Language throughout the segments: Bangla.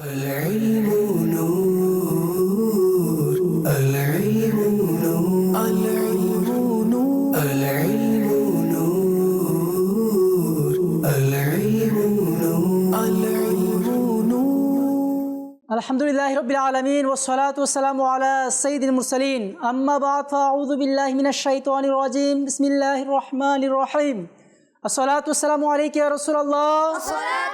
العلم نور العلم نور العلم نور. العلم نور العلم نور. العلم نور. الحمد لله رب العالمين والصلاة والسلام على سيد المرسلين أما بعد فأعوذ بالله من الشيطان الرجيم بسم الله الرحمن الرحيم الصلاة والسلام عليك يا رسول الله الصلاة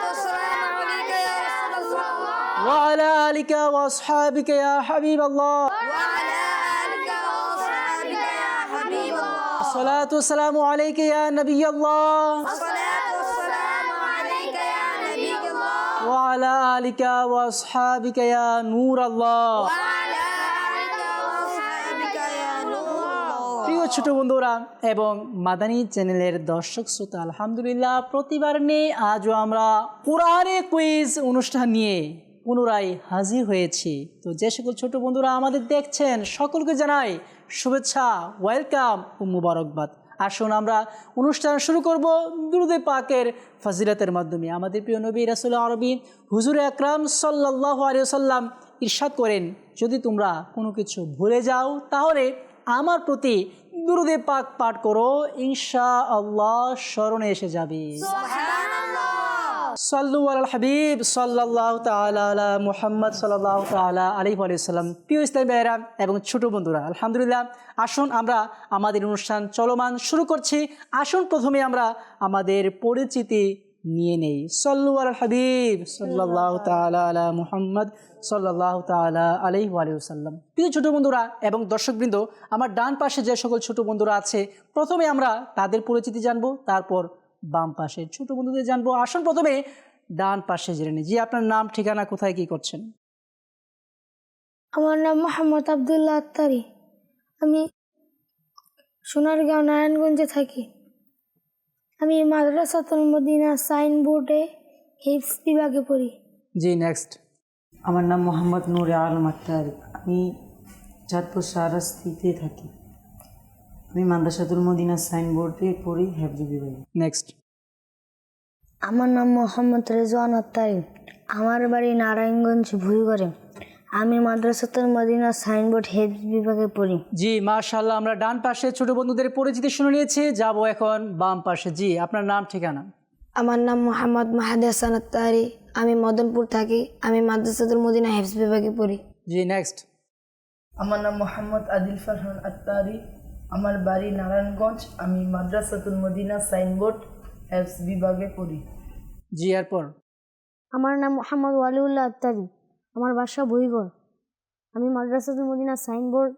وعلى آلك وأصحابك يا حبيب الله وعلى آلك وأصحابك يا حبيب الله الصلاة والسلام عليك يا نبي الله الصلاة والسلام عليك يا نبي الله وعلى آلك وأصحابك يا نور الله وعلى آلك وأصحابك يا نور الله প্রিয় ছোট বন্ধুরা এবং মাদানী চ্যানেলের দর্শক শ্রোতা আলহামদুলিল্লাহ প্রতিবার নিয়ে আজও আমরা কোরআনে কুইজ অনুষ্ঠান নিয়ে পুনরায় হাজির হয়েছি। তো যে সকল ছোট বন্ধুরা আমাদের দেখছেন, সকলকে জানাই শুভেচ্ছা, ওয়েলকাম ও মুবারকবাদ। আসুন আমরা অনুষ্ঠান শুরু করব দুরুদে পাকের ফজিলতের মাধ্যমে। আমাদের প্রিয় নবী রাসুল আরবি হুজুর আকরাম সাল্লাহ আলিয়াল্লাম ঈর্ষাদ করেন, যদি তোমরা কোনো কিছু ভুলে যাও, তাহলে আমার প্রতি দুরুদে পাক পাঠ করো ইনশা আল্লাহ স্মরণে এসে যাবে। সাল্লু আল হাবিব সাল্লাহ তালা মুহাম্মদ সাল্লাহ তালা আলাইসাল্লাম প্রিয় ইসলাম ভাইয়েরা এবং ছোট বন্ধুরা, আলহামদুলিল্লাহ, আসুন আমরা আমাদের অনুষ্ঠান চলমান শুরু করছি। আসুন প্রথমে আমরা আমাদের পরিচিতি নিয়ে নেই। সল্লু আল হাবিব সাল্লাহ তালা আলা মুহাম্মদ সাল্লাহ তালা আলাইহ আলিয়াল্লাম প্রিয় ছোট বন্ধুরা এবং দর্শকবৃন্দ, আমার ডান পাশে যে সকল ছোট বন্ধুরা আছে, প্রথমে আমরা তাদের পরিচিতি জানব, তারপর বাম পাশে। ছোট বন্ধুদের জানব। আসুন প্রথমে ডান পাশে জেনে নিই। জি আপনার নাম ঠিকানা কোথায় কি করছেন? আমার নাম মোহাম্মদ আবদুল্লাহ আত্তারি। আমি সোনারগাঁও নারায়ণগঞ্জে থাকি। আমি মাদ্রাসাতুল মদিনা সাইনবোর্ডে হিপস বিভাগে পড়ি। জি নেক্সট আমার নাম মোহাম্মদ নূরে আলম আত্তারি আমি চাঁদপুর সারাস্তিতে থাকি। আমি মাদ্রাসাতুল মদিনা সাইনবোর্ডে পড়ি হেফজ বিভাগে। নেক্সট আমার নাম মোহাম্মদ রেজওয়ান আত্তারি। আমার বাড়ি নারায়ণগঞ্জ ভুইগড়ে। আমি মাদ্রাসাতুল মদিনা সাইনবোর্ড হিপস বিভাগে পড়ি। জি মাশাল্লাহ আমরা ডান পাশে ছোট বন্ধুদের পরিচিতি শুনে নিয়েছি। যাব এখন বাম পাশে। জি আপনার নাম ঠিকানা? আমার নাম মোহাম্মদ মাহাদি হাসান আত্তারি। আমি মদনপুর থাকি। আমি মাদ্রাসাতুল মদিনা হিপস বিভাগে পড়ি। জি নেক্সট আমার নাম মোহাম্মদ আদিল ফারহান আত্তারি। আমার বাড়ি নারায়ণগঞ্জ আমি মাদ্রাসাতুল মদিনা সাইনবোর্ড হেলস বিভাগে পড়ি। জি এরপর? আমার নাম মোহাম্মদ ওয়ালিউল্লাহ আত্তারি। আমার বাসা বইগড় আমি মাদ্রাসাতুল মদিনা সাইনবোর্ড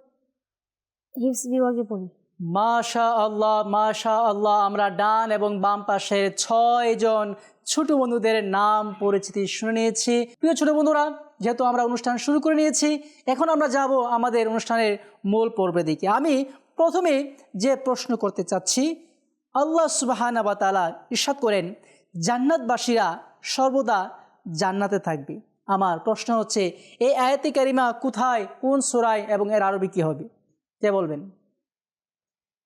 হিপস বিভাগে পড়ি। মাশা আল্লাহ মাশা আল্লাহ আমরা ডান এবং বাম পাশের ছয় জন ছোট বন্ধুদের নাম পরিচিতি শুনে নিয়েছি। প্রিয় ছোট বন্ধুরা যেহেতু আমরা অনুষ্ঠান শুরু করে নিয়েছি এখন আমরা যাব আমাদের অনুষ্ঠানের মূল পর্বের দিকে। আমি প্রথমে যে প্রশ্ন করতে চাচ্ছি, আল্লাহ সুবাহানা বা তালা ইরশাদ করেন, জান্নাতবাসীরা সর্বদা জান্নাতে থাকবে। আমার প্রশ্ন হচ্ছে, এই আয়াতি কারিমা কোথায়, কোন সোরায় এবং এর আরবি কী হবে? কে বলবেন?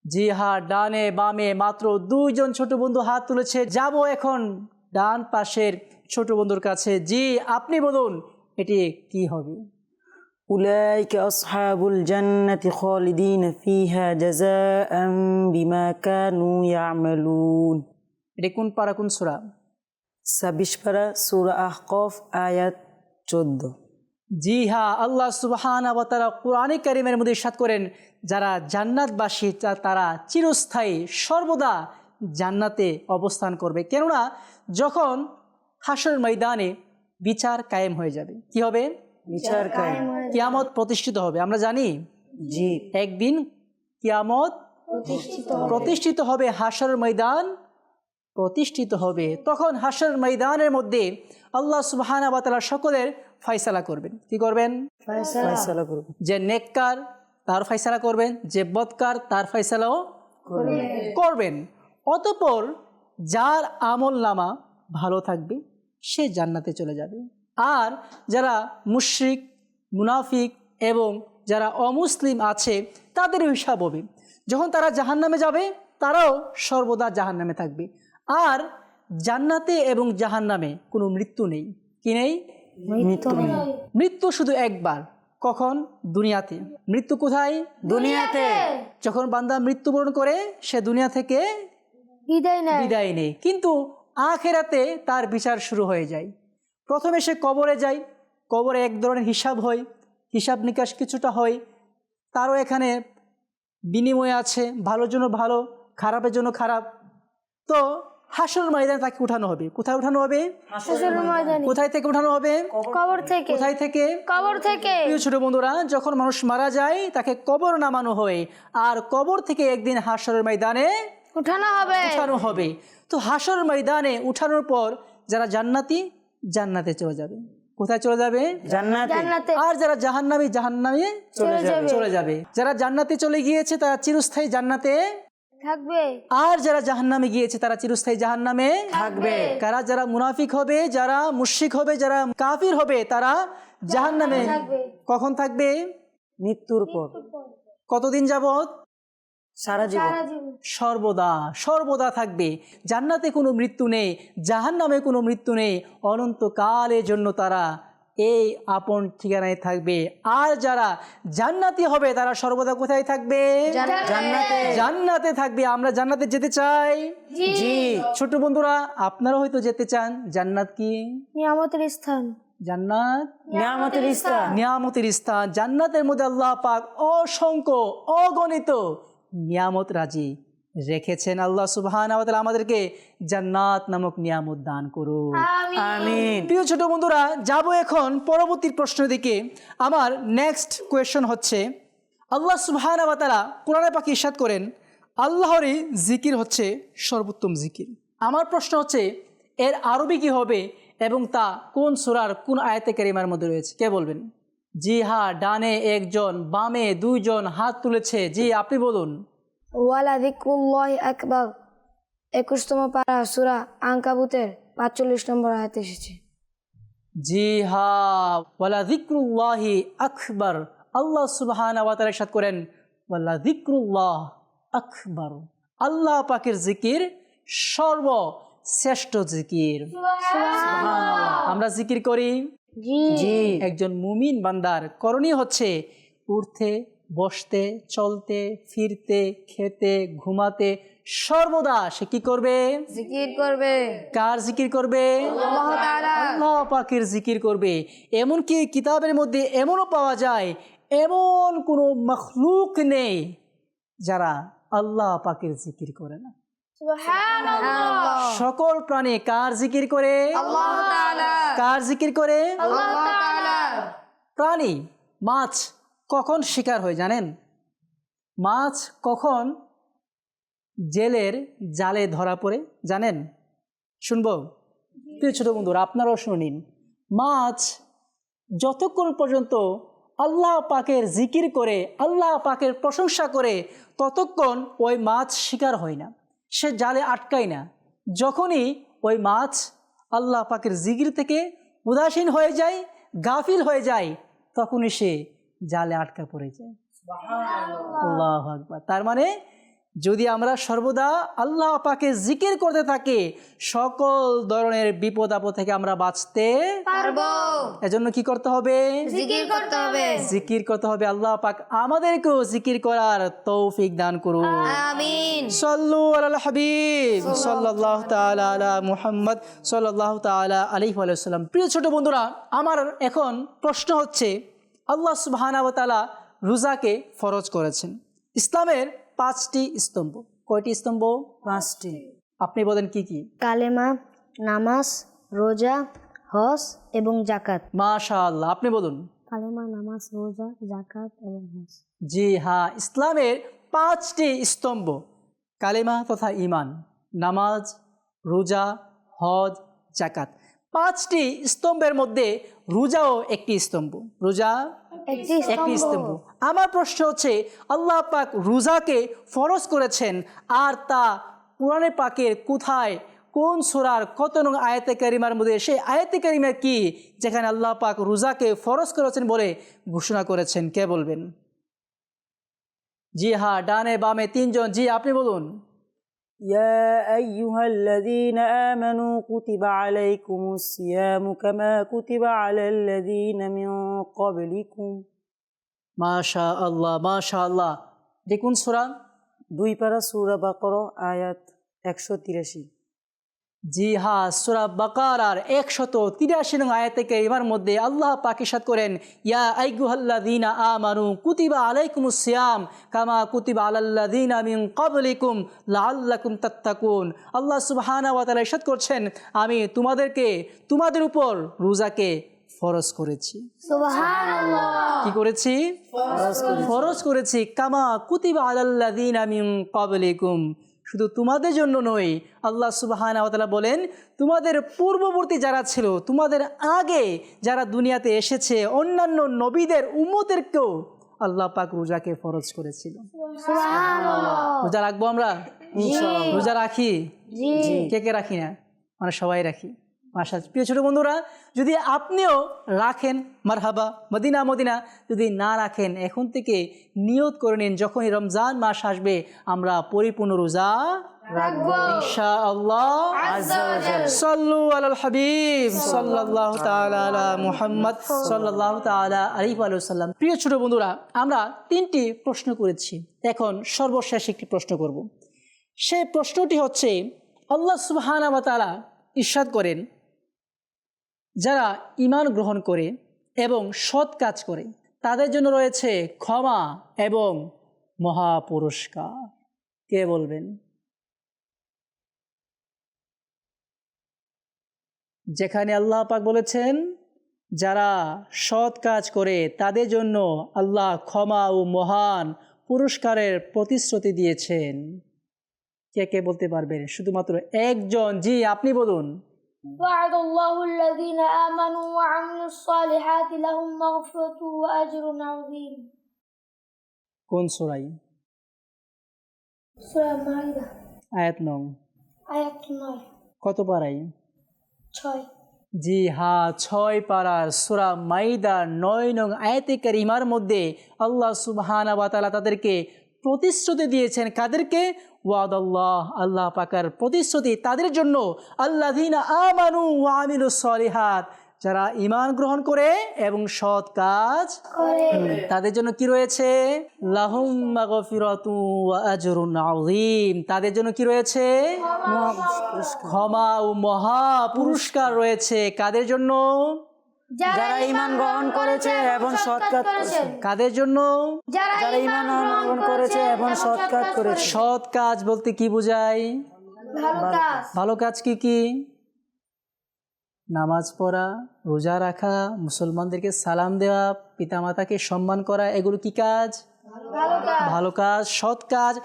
জি হ্যাঁ ডানে বামে মাত্র দুইজন ছোট বন্ধু হাত তুলেছে, যাব এখন ডান পাশের ছোট বন্ধুর কাছে। জি, আপনি বলুন, এটি কি হবে? أولئك أصحاب الجنة خالدين فيها جزاء بما كانوا يعملون এটি কোন পারা কোন সুরা ছাব্বিশ পারা সুরা আহকফ আয়াত চোদ্দ জি হ্যাঁ আল্লাহ সুবাহান তারা কোরআনে কারিমের মধ্যে সাত করেন যারা জান্নাতবাসী তা- তারা চিরস্থায়ী সর্বদা জান্নাতে অবস্থান করবে কেননা যখন হাসর ময়দানে বিচার কায়েম হয়ে যাবে কি হবে বিচার কায়েম কিয়ামত প্রতিষ্ঠিত হবে। আমরা জানি জি। একদিন কিয়ামত প্রতিষ্ঠিত হবে। হাসর ময়দান প্রতিষ্ঠিত হবে। তখন হাসর ময়দানের মধ্যে আল্লাহ সুবহানা সকলের ফয়সালা করবেন। কি করবেন? ফয়সালা। করব যে নেককার তার ফয়সালা করবেন। যে বদকার তার ফয়সালাও করবেন। অতপর যার আমল নামা ভালো থাকবে সে জান্নাতে চলে যাবে। আর যারা মুশরিক মুনাফিক এবং যারা অমুসলিম আছে তাদের হিসাব হবে। যখন তারা জাহান্নামে যাবে তারাও সর্বদা জাহান্নামে থাকবে। আর জান্নাতে এবং জাহান্নামে কোনো মৃত্যু নেই। কি নেই? মৃত্যু নেই। মৃত্যু শুধু একবার। কখন? দুনিয়াতে। মৃত্যু কোথায়? দুনিয়াতে। যখন বান্দা মৃত্যুবরণ করে সে দুনিয়া থেকে বিদায় নেয়। বিদায় নেই কিন্তু আখেরাতে তার বিচার শুরু হয়ে যায়। প্রথমে সে কবরে যায় কবরে এক ধরনের হিসাব হয় হিসাব নিকাশ কিছুটা হয়। তারও এখানে বিনিময় আছে ভালোর জন্য ভালো খারাপের জন্য খারাপ। তো হাসর ময়দানে তাকে উঠানো হবে। কোথায় উঠানো হবে? কোথায় থেকে উঠানো হবে? কবর থেকে। কোথায় থেকে? কবর থেকে। প্রিয় ছোট বন্ধুরা যখন মানুষ মারা যায় তাকে কবর নামানো হয়। আর কবর থেকে একদিন হাসরের ময়দানে উঠানো হবে। উঠানো হবে। তো হাসর ময়দানে উঠানোর পর যারা জান্নাতি জান্নাতে চলে যাবে। কোথায় চলে যাবে? জান্নাতে। আর যারা জাহান্নামী জাহান্নামে চলে যাবে। চলে যাবে। যারা জান্নাতে চলে গিয়েছে তারা চিরস্থায়ী জান্নাতে থাকবে। আর যারা জাহান্নামে গিয়েছে তারা চিরস্থায়ী জাহান্নামে থাকবে। কারা যারা মুনাফিক হবে যারা মুশরিক হবে যারা কাফির হবে তারা জাহান্নামে কখন থাকবে? মৃত্যুর পর। কতদিন যাবত সারা জীবন। সর্বদা সর্বদা থাকবে। জান্নাতে কোনো মৃত্যু নেই জাহান্নামে কোনো মৃত্যু নেই। অনন্তকালের জন্য তারা এই আপন ঠিকানায় থাকবে। আর যারা জান্নাতি হবে তারা সর্বদা কোথায় থাকবে? জান্নাতে। জান্নাতে। থাকবে। আমরা জান্নাতে যেতে চাই। জি। ছোট বন্ধুরা আপনারা হয়তো যেতে চান। জান্নাত কি? নিয়ামতের স্থান। জান্নাত? নিয়ামতের স্থান। নিয়ামতের স্থান। জান্নাতের মধ্যে আল্লাহ পাক অসংখ্য অগণিত নিয়ামত রাজি। রেখেছেন আল্লাহ সুবহান আমাদেরকে জান্নাত নামক নিয়ামত দান করুন। আমিন। প্রিয় ছোট বন্ধুরা যাব এখন পরবর্তী প্রশ্নের দিকে। আমার নেক্সট কোয়েশন হচ্ছে আল্লাহ সুবহান তারা কোরআনে পাখি ইসাদ করেন আল্লাহরই জিকির হচ্ছে সর্বোত্তম জিকির। আমার প্রশ্ন হচ্ছে এর আরবি কি হবে এবং তা কোন সুরার কোন আয়াতে কারিমার মধ্যে রয়েছে? কে বলবেন? জি হ্যাঁ ডানে একজন বামে দুইজন হাত তুলেছে। জি আপনি বলুন। ওয়ালা দিকুল্লাহ আকবার। একুশতম পারা সুরা আঙ্কাবুতের পাঁচচল্লিশ নম্বর আয়াতে এসেছে। জি হ্যাঁ ওয়ালা জিক্রুল্লাহি আকবর আল্লাহ সুবহান সাত করেন ওয়ালা জিক্রুল্লাহ আকবর। আল্লাহ পাকের জিকির সর্বশ্রেষ্ঠ জিকির। আমরা জিকির করি। জি। একজন মুমিন বান্দার করণীয় হচ্ছে উঠতে বসতে চলতে ফিরতে খেতে ঘুমাতে সর্বদা সে কি করবে? জিকির করবে। কার জিকির করবে? আল্লাহ পাকের জিকির করবে। এমনকি কিতাবের মধ্যে এমনও পাওয়া যায় এমন কোনো মখলুক নেই যারা আল্লাহ পাকের জিকির করে না। সকল প্রাণী কার জিকির করে? কার জিকির করে? প্রাণী মাছ কখন শিকার হয় জানেন? মাছ কখন জেলের জালে ধরা পড়ে জানেন? শুনব? প্রিয় ছোট বন্ধুরা আপনারাও শুনিন মাছ যতক্ষণ পর্যন্ত আল্লাহ পাকের জিকির করে আল্লাহ পাকের প্রশংসা করে ততক্ষণ ওই মাছ শিকার হয় না। সে জালে আটকায় না। যখনই ওই মাছ আল্লাহ পাকের জিগির থেকে উদাসীন হয়ে যায় গাফিল হয়ে যায় তখনই সে জালে আটকা পড়ে যায়। আল্লাহ আকবার। তার মানে যদি আমরা সর্বদা আল্লাহ পাকে জিকির করতে থাকি সকল ধরনের বিপদ আপদ থেকে আমরা বাঁচতে পারব। এজন্য কি করতে হবে? জিকির করতে হবে। জিকির করতে হবে। আল্লাহ পাক আমাদেরকেও জিকির করার তৌফিক দান করুন। আমিন। সাল্লু আল হাবিব। সাল্লাহ তাআলা আলা মুহাম্মদ। সাল্লাহ তাআলা আলাইহি ওয়া সাল্লাম। প্রিয় ছোট বন্ধুরা আমার এখন প্রশ্ন হচ্ছে আল্লাহ সুবহানাহু ওয়া তাআলা রোজাকে ফরজ করেছেন। ইসলামের পাঁচটি স্তম্ভ। কয়টি স্তম্ভ? পাঁচটি। আপনি বলেন কি কি? কালেমা নামাজ রোজা হজ এবং জাকাত মাশাআল্লাহ আপনি বলুন। কালেমা নামাজ রোজা জাকাত এবং হজ। জি হ্যাঁ ইসলামের পাঁচটি স্তম্ভ। কালেমা তথা ইমান নামাজ রোজা হজ জাকাত পাঁচটি স্তম্ভের মধ্যে রোজাও একটি স্তম্ভ। রোজা একটি একটি স্তম্ভ। আমার প্রশ্ন হচ্ছে আল্লাহ পাক রোজাকে ফরজ করেছেন আর তা পুরাণে পাকের কোথায় কোন সুরার কত নং আয়াতে কারিমার মধ্যে সেই আয়াতে কারিমা কি যেখানে আল্লাহ পাক রোজাকে ফরজ করেছেন বলে ঘোষণা করেছেন কে বলবেন জি হ্যাঁ ডানে বামে তিনজন জি আপনি বলুন يا أيها الذين آمنوا كتب عليكم الصيام كما كتب على الذين من قبلكم মাশা আল্লাহ মাশা আল্লাহ দেখুন সোরা দুই পারা সুরা বাকর, আয়াত একশো তিরাশি। জি হ্যাঁ সুরা বাকারার একশত তিরাশি নং আয়াতে এবার মধ্যে আল্লাহ পাকিসাত করেন, ইয়া আইগুহাল্লাদিনা আমানু কুতিবা আলাইকুম সিয়াম কামা কুতিবা আলাল্লাদিনা মিন ক্বাবলিকুম লাআল্লাকুম তাত্তাকুন। আল্লাহ সুবহানাহু ওয়া তাআলা করছেন, আমি তোমাদেরকে, তোমাদের উপর রোজাকে ফরজ করেছি। কি করেছি? ফরজ করেছি। কামা কুতিবা আলাল্লাদিন মিন ক্বাবলিকুম। শুধু তোমাদের জন্য নয় আল্লাহ সুবহানাহু ওয়া বলেন তোমাদের পূর্ববর্তী যারা ছিল তোমাদের আগে যারা দুনিয়াতে এসেছে অন্যান্য নবীদের উম্মতেরকেও আল্লাহ পাক রোজাকে ফরজ করেছিল। রোজা রাখব আমরা? রোজা রাখি? কে কে রাখি না? মানে সবাই রাখি। মাসা প্রিয় ছোট বন্ধুরা যদি আপনিও রাখেন মারহাবা মদিনা মদিনা যদি না রাখেন এখন থেকে নিয়ত করে নিন যখনই রমজান মাস আসবে আমরা পরিপূর্ণ রোজা ইনশাআল্লাহ। সাল্লু আলাল হাবিব সাল্লাল্লাহু তাআলা আলা মুহাম্মদ সাল্লাল্লাহু তাআলা আলাইহি ওয়া সাল্লাম। প্রিয় ছোট বন্ধুরা আমরা তিনটি প্রশ্ন করেছি। এখন সর্বশেষ একটি প্রশ্ন করব। সেই প্রশ্নটি হচ্ছে আল্লাহ সুবহানাহু ওয়া তাআলা ইরশাদ করেন যারা ইমান গ্রহণ করে এবং সৎ কাজ করে, তাদের জন্য রয়েছে ক্ষমা এবং মহা পুরস্কার কে বলবেন? যেখানে আল্লাহ পাক বলেছেন, যারা সৎ কাজ করে, তাদের জন্য আল্লাহ ক্ষমা ও মহান পুরস্কারের প্রতিশ্রুতি দিয়েছেন। কে কে বলতে পারবেন? শুধুমাত্র একজন। জি, আপনি বলুন। وعد الله الذين آمنوا وعملوا الصالحات لهم مغفرة وأجر عظيم কোন সোরাই سورة মাইদা আয়াত নং আয়াত নয় কত পারাই ছয় জি হ্যাঁ ছয় পাড়ার সুরা মাইদা নয় নং আয়াতে কারিমার মধ্যে আল্লাহ সুবহানা ওয়া তাআলা তাদেরকে প্রতিশ্রুতি দিয়েছেন। কাদেরকে? ওয়াদ আল্লাহ আল্লাহ পাকার প্রতিশ্রুতি। তাদের জন্য আল্লাযীনা আমানু সলিহাত। যারা ইমান গ্রহণ করে এবং সৎ কাজ তাদের জন্য কি রয়েছে? তাদের জন্য কি রয়েছে? ক্ষমা ও মহা পুরস্কার রয়েছে। কাদের জন্য? যারা ইমান গ্রহণ করেছে এবং সৎ কাজ করেছে। কাদের জন্য? যারা ইমান গ্রহণ করেছে এবং সৎ কাজ করেছে। সৎ কাজ বলতে কি বোঝায়? ভালো কাজ। ভালো কাজ কি কি? নামাজ পড়া রোজা রাখা মুসলমানদেরকে সালাম দেওয়া পিতামাতাকে সম্মান করা এগুলো কি কাজ? ভালো কাজ। সৎ কাজ।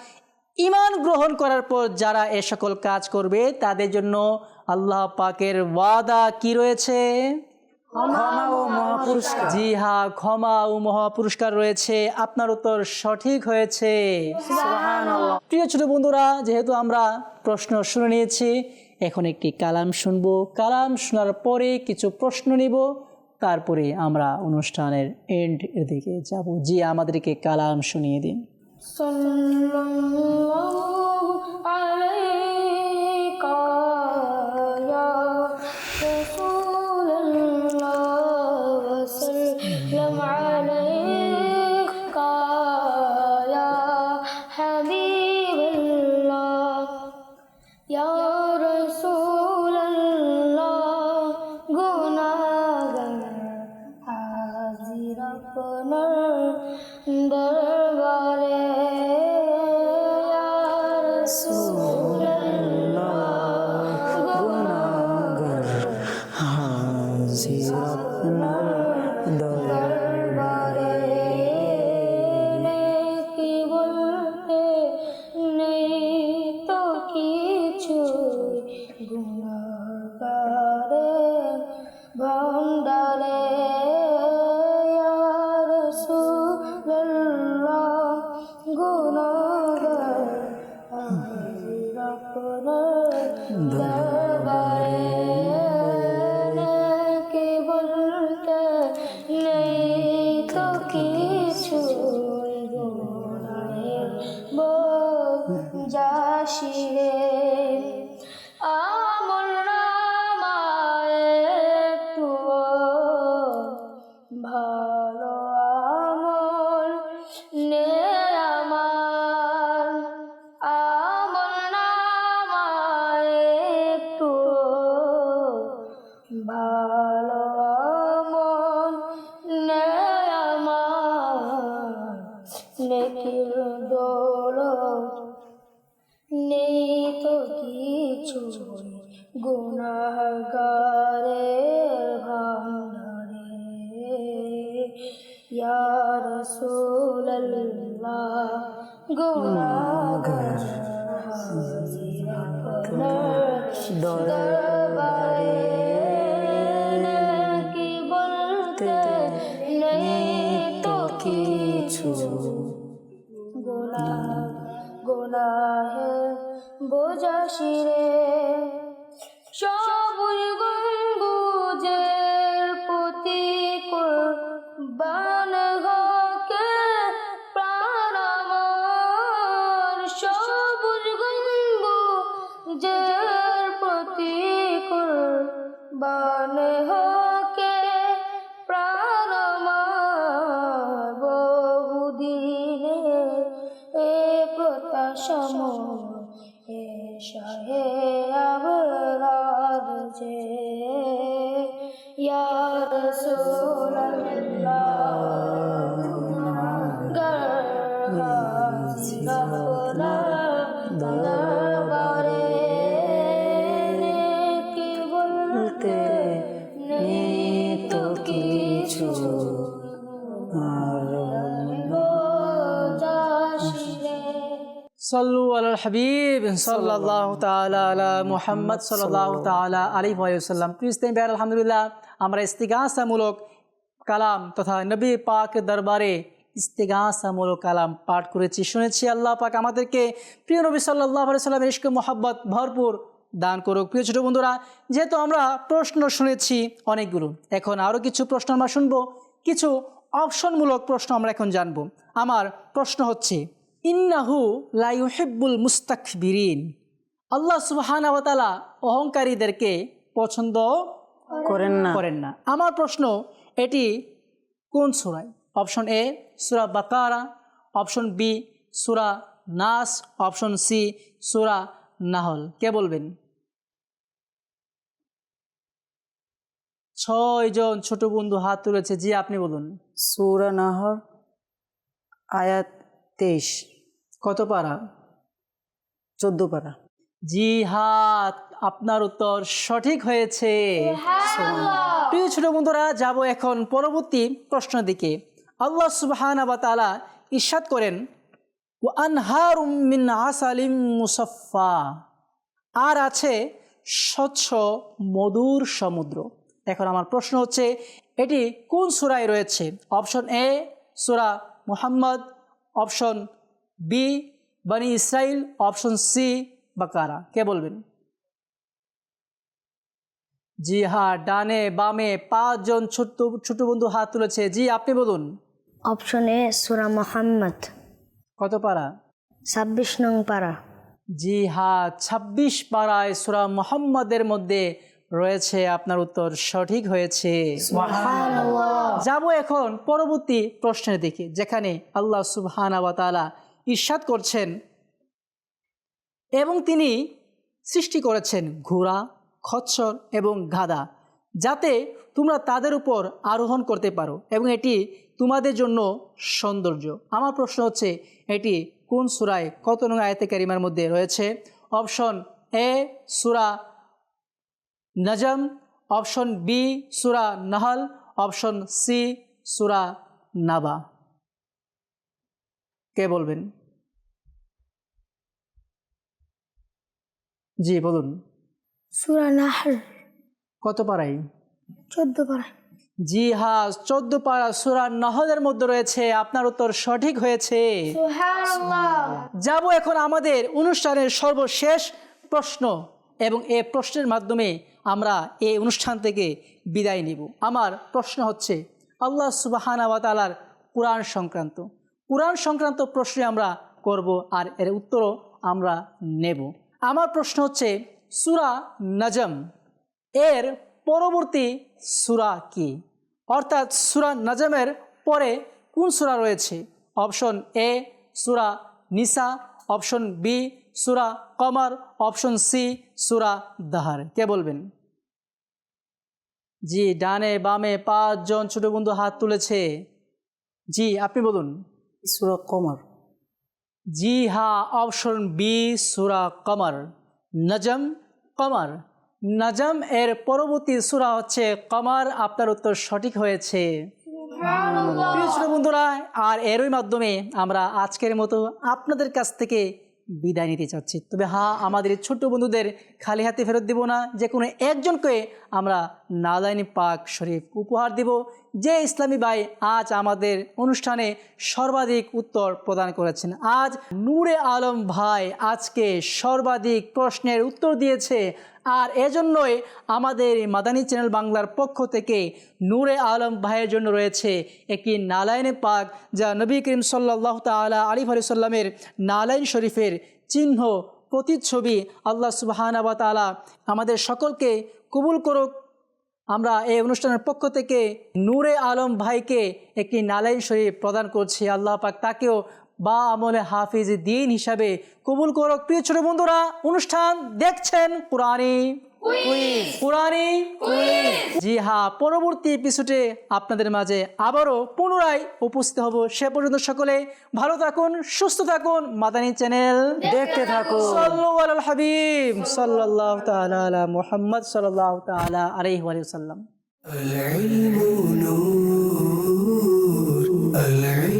ইমান গ্রহণ করার পর যারা এ সকল কাজ করবে তাদের জন্য আল্লাহ পাকের ওয়াদা কি রয়েছে? জি হা ক্ষমা ও মহাপুরস্কার রয়েছে। আপনার উত্তর সঠিক হয়েছে। প্রিয় ছোট বন্ধুরা যেহেতু আমরা প্রশ্ন শুনে নিয়েছি এখন একটি কালাম শুনব। কালাম শোনার পরে কিছু প্রশ্ন নিব। তারপরে আমরা অনুষ্ঠানের এন্ড এর দিকে যাব। জি আমাদেরকে কালাম শুনিয়ে দিন। গুণাগারে গোলা গোনাহে বোঝা শিরে রাসূলুল্লাহ সল্লু আল হাবিব সাল্লাহ তালা আলা মুহাম্মদ সাল্লাহ তালা আলী ওয়াসাল্লাম প্রিস্তেন বের আলহামদুলিল্লাহ। আমরা ইস্তিগাসামূলক কালাম তথা নবী পাক দরবারে ইস্তেগাসামূলক কালাম পাঠ করেছি, শুনেছি। আল্লাহ পাক আমাদেরকে প্রিয় নবী সাল্লাহ সাল্লামের ইস্ক মোহাব্বত ভরপুর দান করুক। প্রিয় ছোটো বন্ধুরা, যেহেতু আমরা প্রশ্ন শুনেছি অনেকগুলো, এখন আরও কিছু প্রশ্ন আমরা শুনব, কিছু অপশনমূলক প্রশ্ন আমরা এখন জানব। আমার প্রশ্ন হচ্ছে ইন্নাহু লাইহেব্বুল মুস্তাকবিরিন। আল্লাহ সুবাহানাওয়াতালা অহংকারীদেরকে পছন্দ করেন না। করেন না। আমার প্রশ্ন এটি কোন সুরায়? অপশন এ সুরা বাকারা। অপশন বি সুরা নাস। অপশন সি সুরা নাহল। কে বলবেন? ছয় জন ছোট বন্ধু হাত তুলেছে। জি আপনি বলুন। সুরা নাহর আয়াত তেইশ। কত পারা? চোদ্দ পারা। জি হাত আপনার উত্তর সঠিক হয়েছে। প্রিয় ছোট বন্ধুরা যাব এখন পরবর্তী প্রশ্ন দিকে। আল্লাহ সুবহান আবা তালা ইরশাদ করেন ও আনহার মিন আসালিম মুসফা আর আছে স্বচ্ছ মধুর সমুদ্র এখন আমার প্রশ্ন হচ্ছে এটি কোন সুরায় রয়েছে? অপশন এ সুরা মুহাম্মদ অপশন বি বানি ইসরাইল অপশন সি বাকারা কে বলবেন? জি হ্যাঁ ডানে বামে পাঁচজন ছোট্ট ছোট বন্ধু হাত তুলেছে। জি আপনি বলুন। অপশন সুরা মোহাম্মদ কত পারা? ছাব্বিশ নং পারা। জি হ্যাঁ ছাব্বিশ পাড়ায় সুরা মোহাম্মদের মধ্যে রয়েছে। আপনার উত্তর সঠিক হয়েছে। যাব এখন পরবর্তী প্রশ্নের দিকে যেখানে আল্লাহ সুবহানা ওয়া ইরশাদ করছেন এবং তিনি সৃষ্টি করেছেন ঘোড়া খচ্ছর এবং গাধা, যাতে তোমরা তাদের উপর আরোহণ করতে পারো এবং এটি তোমাদের জন্য সৌন্দর্য। আমার প্রশ্ন হচ্ছে, এটি কোন সুরায় কত নং আয়তে কারিমার মধ্যে রয়েছে? অপশন এ, সুরা নজম, অপশন বি, সুরা নাহল, অপশন সি, সুরা নাবা। কে বলবেন? জি বলুন। সুরা কত পারাই চোদ্দ পারা জি হ্যাঁ চোদ্দ পারা সুরা নহলের মধ্যে রয়েছে। আপনার উত্তর সঠিক হয়েছে। যাব এখন আমাদের অনুষ্ঠানের সর্বশেষ প্রশ্ন এবং এই প্রশ্নের মাধ্যমে আমরা এই অনুষ্ঠান থেকে বিদায় নিব। আমার প্রশ্ন হচ্ছে আল্লাহ সুবাহানা তালার কোরআন সংক্রান্ত। কোরআন সংক্রান্ত প্রশ্নে আমরা করব আর এর উত্তরও আমরা নেব। আমার প্রশ্ন হচ্ছে, সুরা নজম এর পরবর্তী সুরা কি? অর্থাৎ সুরা নাজামের পরে কোন সুরা রয়েছে? অপশন এ, সুরা নিসা। অপশন বি, সুরা কমর। অপশন সি, সুরা দাহার। কে বলবেন? জি, ডানে বামে পাঁচজন ছোট বন্ধু হাত তুলেছে। জি, আপনি বলুন। সুরা কমর। জি হা অপশন বি সুরা কমর। নজম কমর। নজম এর পরবর্তী সুরা হচ্ছে কমর আপনার উত্তর সঠিক হয়েছে। প্রিয় ছোট বন্ধুরা আর এরই মাধ্যমে আমরা আজকের মতো আপনাদের কাছ থেকে বিদায় নিতে চাচ্ছি। তবে হা আমাদের এই ছোট্ট বন্ধুদের খালি হাতে ফেরত দেব না যে কোনো একজনকে আমরা নালাইনি পাক শরীফ উপহার দিব, যে ইসলামী ভাই আজ আমাদের অনুষ্ঠানে সর্বাধিক উত্তর প্রদান করেছেন। আজ নূরে আলম ভাই আজকে সর্বাধিক প্রশ্নের উত্তর দিয়েছে, আর এজন্যই আমাদের মাদানী চ্যানেল বাংলার পক্ষ থেকে নূরে আলম ভাইয়ের জন্য রয়েছে একটি নালায়নে পাক, যা নবী করিম সাল্লাহ তালা আলী সাল্লামের নালাইন শরীফের চিহ্ন প্রতিচ্ছবি আল্লাহ সুবাহানাবা তালা আমাদের সকলকে কবুল করুক। আমরা এই অনুষ্ঠানের পক্ষ থেকে নূরে আলম ভাইকে একটি নালাইন শরীফ প্রদান করছি। আল্লাহ পাক তাকেও বা আমলে হাফিজ দিন হিসাবে কবুল করুক। প্রিয় ছোট বন্ধুরা, অনুষ্ঠান দেখছেন কোরআনী কোরআনী জি হ্যাঁ পরবর্তী এপিসোডে আপনাদের মাঝে আবারও পুনরায় উপস্থিত হব সে পর্যন্ত সকলে ভালো থাকুন সুস্থ থাকুন মাদানী চ্যানেল দেখতে থাকুন সাল্লু আলাল হাবিব সাল্লাল্লাহু তাআলা আলা মুহাম্মদ সাল্লাল্লাহু তাআলা আলাইহি ওয়া সাল্লাম العلم نور العلم نور العلم